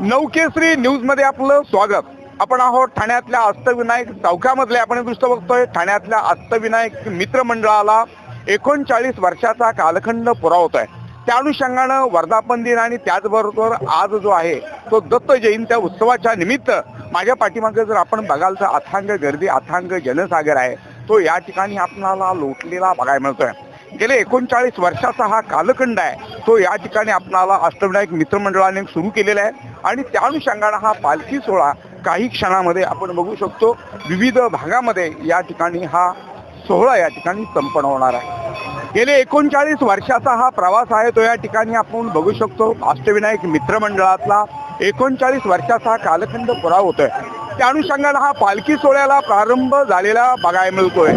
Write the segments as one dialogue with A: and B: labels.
A: नवकेसरी न्यूजमध्ये आपलं स्वागत. आपण आहोत ठाण्यातल्या अष्टविनायक चौकामधले. आपण दृष्ट बघतोय ठाण्यातल्या अष्टविनायक मित्र मंडळाला एकोणचाळीस वर्षाचा कालखंड पुरा होतोय. त्या अनुषंगानं वर्धापन दिन आणि त्याचबरोबर आज जो आहे तो दत्त जयंत्या उत्सवाच्या निमित्त माझ्या पाठीमागे जर आपण बघाल तर अथांग गर्दी अथांग जनसागर आहे. तो या ठिकाणी आपणाला लोटलेला बघायला मिळतोय. गेले एकोणचाळीस वर्षाचा हा कालखंड आहे. तो या ठिकाणी आपणाला अष्टविनायक मित्रमंडळाने सुरू केलेला आहे. आणि त्या अनुषंगानं हा पालखी सोहळा काही क्षणामध्ये आपण बघू शकतो. विविध भागामध्ये या ठिकाणी हा सोहळा या ठिकाणी संपन्न होणार आहे. गेले एकोणचाळीस वर्षाचा हा प्रवास आहे तो या ठिकाणी आपण बघू शकतो. अष्टविनायक मित्रमंडळातला एकोणचाळीस वर्षाचा कालखंड पुरा होतोय. त्या अनुषंगानं हा पालखी सोहळ्याला प्रारंभ झालेला बघायला मिळतोय.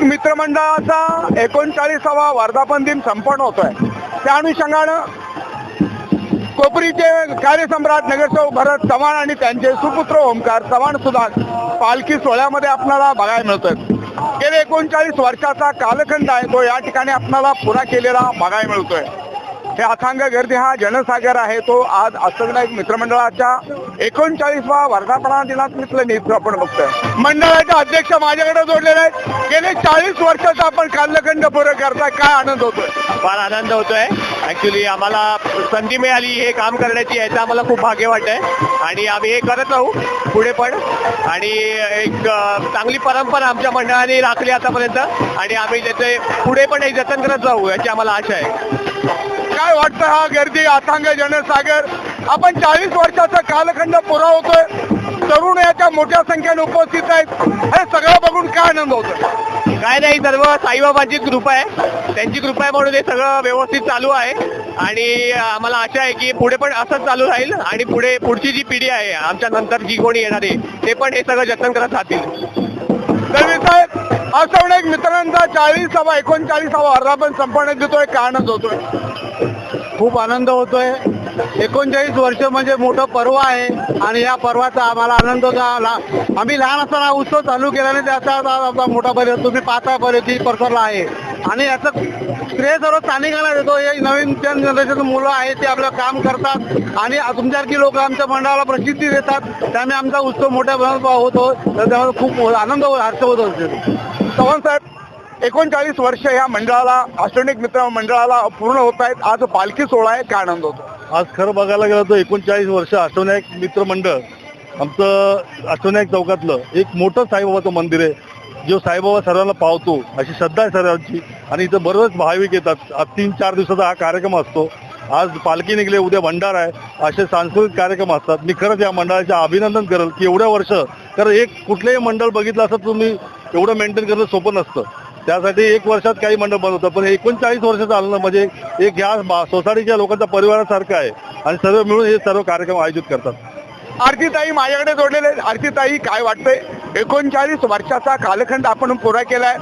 A: अष्टवायक मित्रमंडळाचा एकोणचाळीसावा वर्धापन दिन संपन्न होतोय. त्या अनुषंगानं कोपरीचे कार्यसम्राट नगरसेवक भरत चव्हाण आणि त्यांचे सुपुत्र ओमकार चव्हाण सुद्धा पालखी सोहळ्यामध्ये आपल्याला बघायला मिळतोय. गेले एकोणचाळीस वर्षाचा कालखंड आहे तो या ठिकाणी आपल्याला पुरा केलेला बघायला मिळतोय. हे अथांग गर्दी हा जनसागर आहे. तो आज अष्टविनायक मित्रमंडळाच्या एकोणचाळीसवा वर्धापना दिनानिमित्त नेतृत्व आपण बघतोय. मंडळाचे अध्यक्ष माझ्याकडे जोडलेले आहेत. गेले चाळीस वर्षाचा आपण कालखंड पुरं करताय. काय आनंद होतोय?
B: फार आनंद होतोय. ऍक्च्युली आम्हाला संधी मिळाली हे काम करण्याची याचं आम्हाला खूप भाग्य वाटतंय. आणि आम्ही हे करत राहू पुढे पण. आणि एक चांगली परंपरा आमच्या मंडळाने राखली आतापर्यंत. आणि आम्ही त्याचे पुढे पण एक जतन करत जाऊ याची आम्हाला आशा आहे.
A: काय वाटतं हा गर्दी अथांग जनसागर? आपण चाळीस वर्षाचा कालखंड पुरा होतोय. तरुण याच्या मोठ्या संख्येने उपस्थित आहेत. हे सगळं बघून काय आनंद होतोय?
B: काय नाही सर्व साईबाबांची कृपा आहे. त्यांची कृपा आहे म्हणून हे सगळं व्यवस्थित चालू आहे. आणि आम्हाला आशा आहे की पुढे पण असंच चालू राहील. आणि पुढे पुढची जी पिढी आहे आमच्या नंतर जी कोणी येणार आहे ते पण हे सगळं जतन करत राहतील.
A: साहेब असं एक मित्रांचा चाळीसावा एकोणचाळीसावा पण संपन्न देतोय काय होतोय.
C: खूप आनंद होतोय. एकोणचाळीस वर्ष म्हणजे मोठं पर्व आहे आणि या पर्वाचा आम्हाला आनंद होता. आम्ही लहान असताना उत्सव चालू केल्याने त्याचा मोठा पर्यंत तुम्ही पाहता पर्यंत परसरला आहे. आणि याचं श्रेय सर्व स्थानिकांना देतो. हे नवीन जनरेशन मुलं आहेत ते आपलं काम करतात. आणि तुमच्यासारखी लोक आमच्या मंडळाला प्रसिद्धी देतात. त्यामुळे आमचा उत्सव मोठ्या प्रमाणात होतो तर त्यामुळे खूप आनंद हर्ष होत असतो
A: चव्हाण साहेब एकोणचाळीस वर्ष या मंडळाला अष्टविनायक मित्र मंडळाला पूर्ण होत आहेत. आज पालखी सोहळा आहे काय आनंद होतो?
D: आज खरं बघायला गेलं तर एकोणचाळीस वर्ष अष्टविनायक मित्र मंडळ आमचं अष्टविनायक चौकातलं एक मोठं साईबाबाचं मंदिर आहे. जो साईबाबा सर्वांना पावतो अशी श्रद्धा आहे सर्वांची आणि इथं बरेच भाविक येतात. तीन चार दिवसाचा हा कार्यक्रम असतो. आज पालखी निघले उद्या भंडार आहे. असे सांस्कृतिक कार्यक्रम असतात. मी खरंच या मंडळाचे अभिनंदन करेल की एवढ्या वर्ष कारण एक कुठलंही मंडळ बघितलं असं तुम्ही एवढं मेंटेन करणं सोपं नसतं. त्यासाठी एक वर्षात काही मंडळ बंद होतं. पण एकोणचाळीस वर्ष चालणं म्हणजे एक ह्या सोसायटीच्या लोकांचा परिवारासारखं आहे. आणि सर्व मिळून हे सर्व कार्यक्रम आयोजित करतात.
A: आरतीताई माझ्याकडे जोडलेले आरतीताई काय वाटतंय? एकोणचाळीस वर्षाचा कालखंड आपण पुरा केलाय.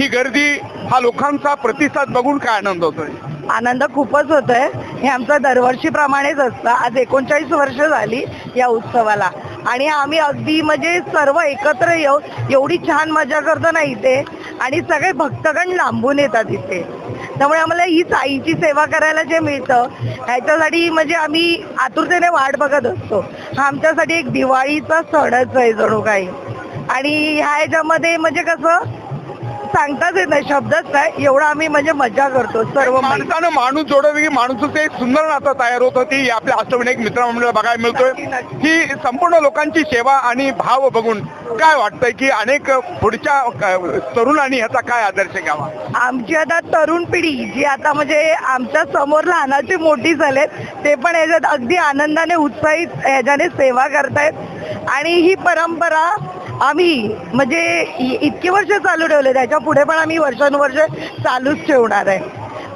A: ही गर्दी हा लोकांचा प्रतिसाद बघून काय आनंद होतोय?
E: आनंद खूपच होतोय. हे आमचं दरवर्षीप्रमाणेच असतं. आज एकोणचाळीस वर्ष झाली या उत्सवाला. आणि आम्ही अगदी म्हणजे सर्व एकत्र येऊन एवढी छान मजा करतो ना इथे. आणि सगळे भक्तगण लांबून येतात इथे. त्यामुळे आम्हाला हीच आईची सेवा करायला जे मिळतं ह्याच्यासाठी म्हणजे आम्ही आतुरतेने वाट बघत असतो. हा आमच्यासाठी एक दिवाळीचा सणच आहे जणू काही. आणि ह्या ह्याच्यामध्ये म्हणजे कसं सांगताच येत नाही शब्दच नाही. एवढं आम्ही म्हणजे मजा करतो सर्व.
A: माणसानं माणूस जोडवली की माणूचं एक सुंदर नातं तयार होतं ती आपल्या अष्टविनायक मित्रमंडळ बघायला मिळतोय. ही संपूर्ण लोकांची सेवा आणि भाव बघून काय वाटतंय की अनेक पुढच्या तरुणांनी ह्याचा काय आदर्श घ्यावा?
E: आमची आता तरुण पिढी जी आता म्हणजे आमच्यासमोर लहानाची मोठी झालेत ते पण याच्यात अगदी आनंदाने उत्साहित ह्याच्याने सेवा करतायत. आणि ही परंपरा आम्ही म्हणजे इ- इतकी वर्ष चालू ठेवले त्याच्या पुढे पण आम्ही वर्षानुवर्ष चालूच ठेवणार आहे.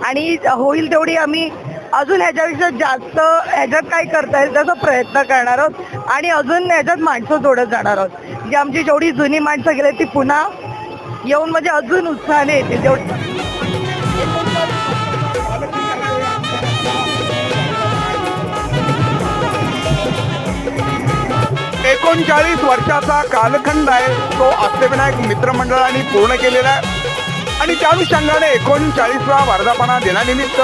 E: आणि होईल तेवढी आम्ही अजून ह्याच्यापेक्षा जास्त ह्याच्यात काय करता येईल त्याचा प्रयत्न करणार आहोत. आणि अजून ह्याच्यात माणसं जोडत जाणार आहोत. जी आमची जेवढी जुनी माणसं गेले ती पुन्हा येऊन म्हणजे अजून उत्साहाने येतील. जेवढी
A: एकोणचाळीस वर्षाचा कालखंड आहे. तो अष्टविनायक मित्रमंडळाने पूर्ण केलेला आहे. आणि त्या अनुषंगाने एकोणचाळीसवा वर्धापना दिनानिमित्त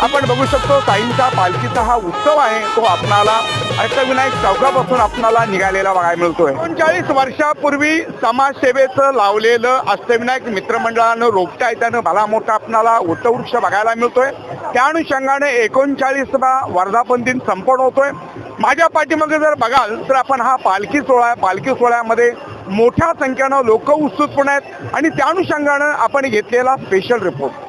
A: आपण बघू शकतो साईंचा पालखीचा हा उत्सव आहे. तो आपणाला अष्टविनायक चौकापासून आपणाला निघालेला बघायला मिळतोय. एकोणचाळीस वर्षापूर्वी समाजसेवेचं लावलेलं अष्टविनायक मित्रमंडळानं रोपट्या त्यानं भला मोठा आपणाला वृक्षवृक्ष बघायला मिळतोय. त्या अनुषंगाने एकोणचाळीसवा वर्धापन दिन संपन्न होतोय. माझ्या पाठीमागे जर बघाल तर आपण हा पालखी सोहळा पालखी सोहळ्यामध्ये मोठ्या संख्येनं लोक उत्सुकपण आहेत आणि त्या अनुषंगानं आपण घेतलेला स्पेशल रिपोर्ट